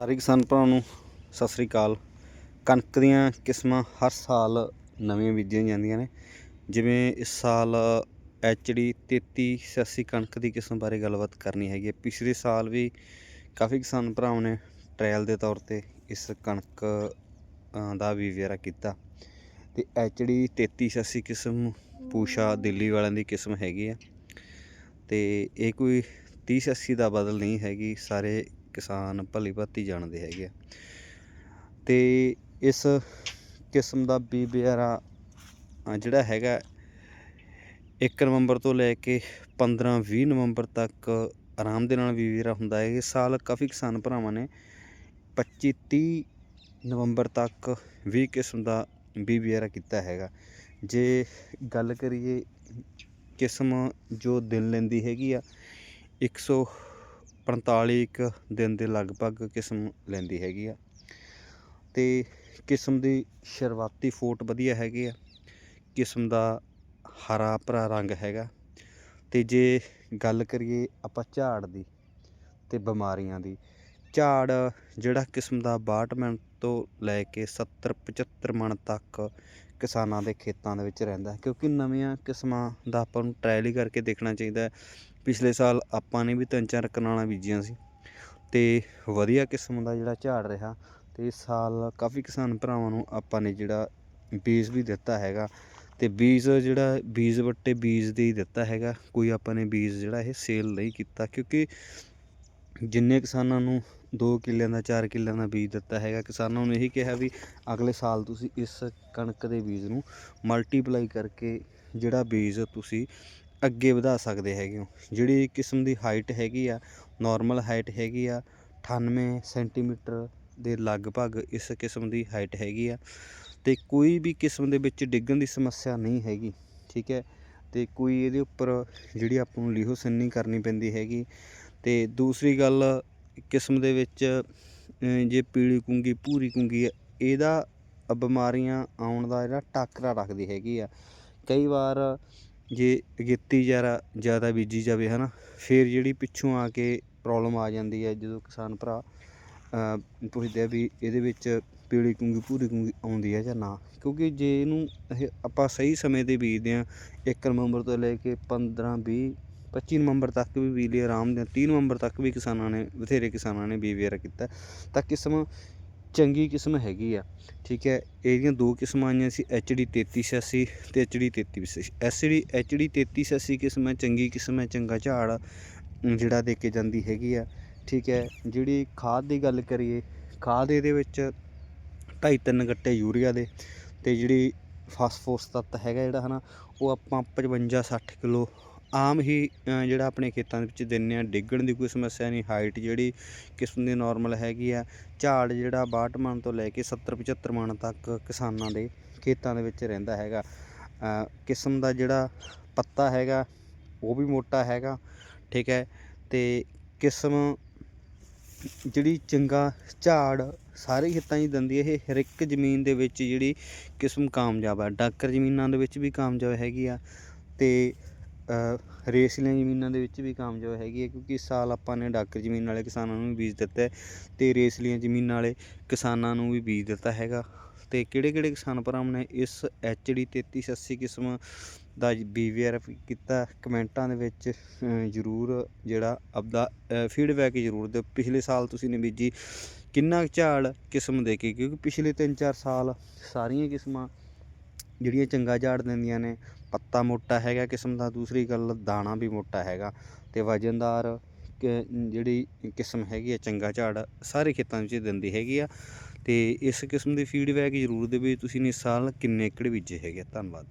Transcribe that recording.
ਸਾਰੇ ਕਿਸਾਨ ਭਰਾਵਾਂ ਨੂੰ ਸਤਿ ਸ੍ਰੀ ਅਕਾਲ। ਕਣਕ ਦੀਆਂ ਕਿਸਮਾਂ ਹਰ ਸਾਲ ਨਵੀਆਂ ਬੀਜੀਆਂ ਜਾਂਦੀਆਂ ਨੇ। ਜਿਵੇਂ ਇਸ ਸਾਲ ਐਚ ਡੀ 3386 ਕਣਕ ਦੀ ਕਿਸਮ ਬਾਰੇ ਗੱਲਬਾਤ ਕਰਨੀ ਹੈਗੀ ਹੈ। ਪਿਛਲੇ ਸਾਲ ਵੀ ਕਾਫੀ ਕਿਸਾਨ ਭਰਾਵਾਂ ਨੇ ਟ੍ਰਾਇਲ ਦੇ ਤੌਰ ਤੇ ਇਸ ਕਣਕ ਦਾ ਵੀ ਵੇਰਾ ਕੀਤਾ। ਤੇ ਐਚ ਡੀ 3386 ਕਿਸਮ ਪੂਸ਼ਾ ਦਿੱਲੀ ਵਾਲਿਆਂ ਦੀ ਕਿਸਮ ਹੈਗੀ ਆ ਤੇ ਇਹ ਕੋਈ 3080 ਦਾ ਬਦਲ ਨਹੀਂ ਹੈਗੀ। ਸਾਰੇ ਕਿਸਾਨ ਭਲੀ ਭਾਤੀ ਜਾਣਦੇ ਹੈਗੇ ਆ। ਤੇ ਇਸ ਕਿਸਮ ਦਾ ਬੀ ਬਿਆਰਾ ਜਿਹੜਾ ਹੈਗਾ 1 ਨਵੰਬਰ ਤੋਂ ਲੈ ਕੇ 15 20 ਨਵੰਬਰ ਤੱਕ ਆਰਾਮ ਦੇ ਨਾਲ ਵੀਰਾ ਹੁੰਦਾ ਹੈ। ਇਸ ਸਾਲ ਕਾਫੀ ਕਿਸਾਨ ਭਰਾਵਾਂ ਨੇ 25 30 ਨਵੰਬਰ ਤੱਕ 20 ਕਿਸਮ ਦਾ ਬੀ ਬਿਆਰਾ ਕੀਤਾ ਹੈਗਾ। ਜੇ ਗੱਲ ਕਰੀਏ ਕਿਸਮ ਜੋ ਦਿਨ ਲੈਂਦੀ ਹੈਗੀ ਆ 145 ਕੁ ਦਿਨ ਦੇ ਲਗਭਗ ਕਿਸਮ ਲੈਂਦੀ ਹੈਗੀ ਆ। ਤੇ ਕਿਸਮ ਦੀ ਸ਼ੁਰੂਆਤੀ ਫੋਟ ਵਧੀਆ ਹੈਗੀ ਆ। ਕਿਸਮ ਦਾ ਹਰਾ ਭਰਾ ਰੰਗ ਹੈਗਾ। ਤੇ ਜੇ ਗੱਲ ਕਰੀਏ ਆਪਾਂ ਝਾੜ ਦੀ ਤੇ ਬਿਮਾਰੀਆਂ ਦੀ, ਝਾੜ ਜਿਹੜਾ ਕਿਸਮ ਦਾ 62 ਮਿੰਟ ਤੋਂ ਲੈ ਕੇ 70 75 ਮਣ ਤੱਕ ਕਿਸਾਨਾਂ ਦੇ ਖੇਤਾਂ ਦੇ ਵਿੱਚ ਰਹਿੰਦਾ ਕਿਉਂਕਿ ਨਵੀਆਂ ਕਿਸਮਾਂ ਦਾ ਆਪਾਂ ਨੂੰ ਟਰਾਇਲ ਹੀ ਕਰਕੇ ਦੇਖਣਾ ਚਾਹੀਦਾ ਪਿਛਲੇ ਸਾਲ ਆਪਾਂ ਨੇ ਵੀ ਤਿੰਨ ਚਾਰ ਕਨਾਲਾਂ ਬੀਜੀਆਂ ਸੀ ਤੇ ਵਧੀਆ ਕਿਸਮ ਦਾ ਜਿਹੜਾ ਝਾੜ ਰਿਹਾ ਤੇ ਇਸ ਸਾਲ ਕਾਫੀ ਕਿਸਾਨ ਭਰਾਵਾਂ ਨੂੰ ਆਪਾਂ ਨੇ ਜਿਹੜਾ ਬੀਜ ਵੀ ਦਿੱਤਾ ਹੈਗਾ ਤੇ ਬੀਜ ਜਿਹੜਾ ਬੀਜ ਵੱਟੇ ਬੀਜ ਦੇ ਹੀ ਦਿੱਤਾ ਹੈਗਾ, ਕੋਈ ਆਪਾਂ ਨੇ ਬੀਜ ਜਿਹੜਾ ਇਹ ਸੇਲ ਨਹੀਂ ਕੀਤਾ ਕਿਉਂਕਿ ਜਿੰਨੇ ਕਿਸਾਨਾਂ ਨੂੰ 2 ਕਿੱਲਿਆਂ ਦਾ 4 ਕਿੱਲਿਆਂ ਦਾ ਬੀਜ ਦਿੱਤਾ ਹੈਗਾ, ਕਿਸਾਨਾਂ ਨੂੰ ਇਹੀ ਕਿਹਾ ਵੀ ਅਗਲੇ ਸਾਲ ਤੁਸੀਂ ਇਸ ਕਣਕ ਦੇ ਬੀਜ ਨੂੰ ਮਲਟੀਪਲਾਈ ਕਰਕੇ ਜਿਹੜਾ ਬੀਜ ਤੁਸੀਂ ਅੱਗੇ ਵਧਾ ਸਕਦੇ ਹੈਗੇ ਹੋ। ਜਿਹੜੀ ਕਿਸਮ ਦੀ ਹਾਈਟ ਹੈਗੀ ਆ ਨੋਰਮਲ ਹਾਈਟ ਹੈਗੀ ਆ 98 ਸੈਂਟੀਮੀਟਰ ਦੇ ਲਗਭਗ ਇਸ ਕਿਸਮ ਦੀ ਹਾਈਟ ਹੈਗੀ ਆ। ਤੇ ਕੋਈ ਵੀ ਕਿਸਮ ਦੇ ਵਿੱਚ ਡਿੱਗਣ ਦੀ ਸਮੱਸਿਆ ਨਹੀਂ ਹੈਗੀ, ਠੀਕ ਹੈ। ਤੇ ਕੋਈ ਇਹਦੇ ਉੱਪਰ ਜਿਹੜੀ ਆਪਾਂ ਨੂੰ ਲੀਹੋ ਸੰਨੀ ਕਰਨੀ ਪੈਂਦੀ ਹੈਗੀ। ਤੇ ਦੂਸਰੀ ਗੱਲ, ਕਿਸਮ ਦੇ ਵਿੱਚ ਜੇ ਪੀਲੀ ਕੁੰਗੀ, ਭੂਰੀ ਕੁੰਗੀ, ਇਹਦਾ ਬਿਮਾਰੀਆਂ ਆਉਣ ਦਾ ਜਿਹੜਾ ਟਾਕਰਾ ਰੱਖਦੀ ਹੈਗੀ ਆ। ਕਈ ਵਾਰ ਜੇ ਅਗੇਤੀ ਜ਼ਿਆਦਾ ਜ਼ਿਆਦਾ ਬੀਜੀ ਜਾਵੇ, ਹਨਾ, ਫਿਰ ਜਿਹੜੀ ਪਿੱਛੋਂ ਆ ਕੇ ਪ੍ਰੋਬਲਮ ਆ ਜਾਂਦੀ ਹੈ ਜਦੋਂ ਕਿਸਾਨ ਭਰਾ ਪੁੱਛਦੇ ਆ ਵੀ ਇਹਦੇ ਵਿੱਚ ਪੀਲੀ ਕੁੰਗੀ, ਭੂਰੀ ਕੁੰਗੀ ਆਉਂਦੀ ਹੈ ਜਾਂ ਨਾ? ਕਿਉਂਕਿ ਜੇ ਇਹਨੂੰ ਇਹ ਆਪਾਂ ਸਹੀ ਸਮੇਂ ਤੇ ਬੀਜਦੇ ਆ 1 ਨਵੰਬਰ ਤੋਂ ਲੈ ਕੇ 15 20 25 ਨਵੰਬਰ ਤੱਕ ਵੀ ਬਿਜਲੀ ਆਰਾਮ ਦੇ 30 ਨਵੰਬਰ ਤੱਕ ਵੀ ਕਿਸਾਨਾਂ ਨੇ, ਬਥੇਰੇ ਕਿਸਾਨਾਂ ਨੇ ਬੀਜ ਵੇਅਰ ਕੀਤਾ, ਤਾਂ ਕਿਸਮ ਚੰਗੀ ਕਿਸਮ ਹੈਗੀ ਆ, ਠੀਕ ਹੈ? ਇਹਦੀਆਂ ਦੋ ਕਿਸਮਾਂ ਆਈਆਂ ਸੀ, ਐਚ ਡੀ 3386 ਤੇ H D 3386 S D, H D 3386 ਕਿਸਮ ਹੈ, ਚੰਗੀ ਕਿਸਮ ਹੈ, ਚੰਗਾ ਝਾੜ ਜਿਹੜਾ ਦੇ ਕੇ ਜਾਂਦੀ ਹੈਗੀ ਆ, ਠੀਕ ਹੈ? ਜਿਹੜੀ ਖਾਦ ਦੀ ਗੱਲ ਕਰੀਏ, ਖਾਦ ਇਹਦੇ ਵਿੱਚ ਢਾਈ ਤਿੰਨ ਗੱਟੇ ਯੂਰੀਆ ਦੇ ਤੇ ਜਿਹੜੀ ਫਾਸਫੋਰਸ ਤੱਤ ਹੈਗਾ ਜਿਹੜਾ ਹਨਾ, ਉਹ ਆਪਾਂ 55 60 ਕਿਲੋ ਆਮ ਹੀ ਜਿਹੜਾ ਆਪਣੇ ਖੇਤਾਂ ਦੇ ਵਿੱਚ ਦਿੰਨੇ ਆ, ਡਿੱਗਣ ਦੀ ਕੋਈ ਸਮੱਸਿਆ ਨਹੀਂ ਹਾਈਟ ਜਿਹੜੀ ਕਿਸਮ ਦੀ ਨਾਰਮਲ ਹੈਗੀ ਆ, ਝਾੜ ਜਿਹੜਾ 62 ਮਣ ਤੋਂ ਲੈ ਕੇ 70 75 ਮਣ ਤੱਕ ਕਿਸਾਨਾਂ ਦੇ ਖੇਤਾਂ ਦੇ ਵਿੱਚ ਰਹਿੰਦਾ ਹੈਗਾ। ਕਿਸਮ ਦਾ ਜਿਹੜਾ ਪੱਤਾ ਹੈਗਾ, ਉਹ ਵੀ ਮੋਟਾ ਹੈਗਾ, ਠੀਕ ਹੈ। ਤੇ ਕਿਸਮ ਜਿਹੜੀ ਚੰਗਾ ਝਾੜ ਸਾਰੇ ਖੇਤਾਂ 'ਚ ਦਿੰਦੀ ਹੈ ਇਹ ਹਰ ਇੱਕ ਜ਼ਮੀਨ ਦੇ ਵਿੱਚ ਜਿਹੜੀ ਕਿਸਮ ਕਾਮਯਾਬ ਆ। ਡਾਕਰ ਜ਼ਮੀਨਾਂ ਦੇ ਵਿੱਚ ਵੀ ਕਾਮਯਾਬ ਹੈਗੀ ਆ। ਤੇ ਰੇਸਲੀਆਂ ਜ਼ਮੀਨਾਂ ਦੇ ਵਿੱਚ ਵੀ ਕਾਮਯਾਬ ਹੈਗੀ ਹੈ, ਕਿਉਂਕਿ ਇਸ ਸਾਲ ਆਪਾਂ ਨੇ ਡਾਕਰ ਜ਼ਮੀਨ ਵਾਲੇ ਕਿਸਾਨਾਂ ਨੂੰ ਵੀ ਬੀਜ ਦਿੱਤਾ ਹੈ ਤੇ ਰੇਸਲੀਆਂ ਜ਼ਮੀਨਾਂ ਵਾਲੇ ਕਿਸਾਨਾਂ ਨੂੰ ਵੀ ਬੀਜ ਦਿੱਤਾ ਹੈਗਾ। ਤੇ ਕਿਹੜੇ ਕਿਹੜੇ ਕਿਸਾਨ ਭਰਾਵਾਂ ਨੇ ਇਸ ਐਚ ਡੀ 3380 ਕਿਸਮ ਦਾ ਬੀਵੀਆਰ ਕੀਤਾ, ਕਮੈਂਟਾਂ ਦੇ ਵਿੱਚ ਜ਼ਰੂਰ ਜਿਹੜਾ ਆਪਦਾ ਫੀਡਬੈਕ ਜ਼ਰੂਰ ਦਿਓ। ਪਿਛਲੇ ਸਾਲ ਤੁਸੀਂ ਨੇ ਬੀਜੀ ਕਿੰਨਾ ਕੁ ਝਾੜ ਕਿਸਮ ਦੇ ਕੇ, ਕਿਉਂਕਿ ਪਿਛਲੇ 3-4 ਸਾਲ ਸਾਰੀਆਂ ਕਿਸਮਾਂ ਜਿਹੜੀਆਂ ਚੰਗਾ ਝਾੜ ਦਿੰਦੀਆਂ ਨੇ, ਪੱਤਾ ਮੋਟਾ ਹੈਗਾ ਕਿਸਮ ਦਾ, ਦੂਸਰੀ ਗੱਲ ਦਾਣਾ ਵੀ ਮੋਟਾ ਹੈਗਾ ਅਤੇ ਵਜਨਦਾਰ ਜਿਹੜੀ ਕਿਸਮ ਹੈਗੀ ਆ, ਚੰਗਾ ਝਾੜ ਸਾਰੇ ਖੇਤਾਂ ਵਿੱਚ ਦਿੰਦੀ ਹੈਗੀ ਆ ਅਤੇ ਇਸ ਕਿਸਮ ਦੀ ਫੀਡਬੈਕ ਜ਼ਰੂਰ ਦੇ ਵੀ ਤੁਸੀਂ ਨੇ ਸਾਲ ਕਿੰਨੇ ਏਕੜ ਬੀਜੇ ਹੈਗੇ ਆ। ਧੰਨਵਾਦ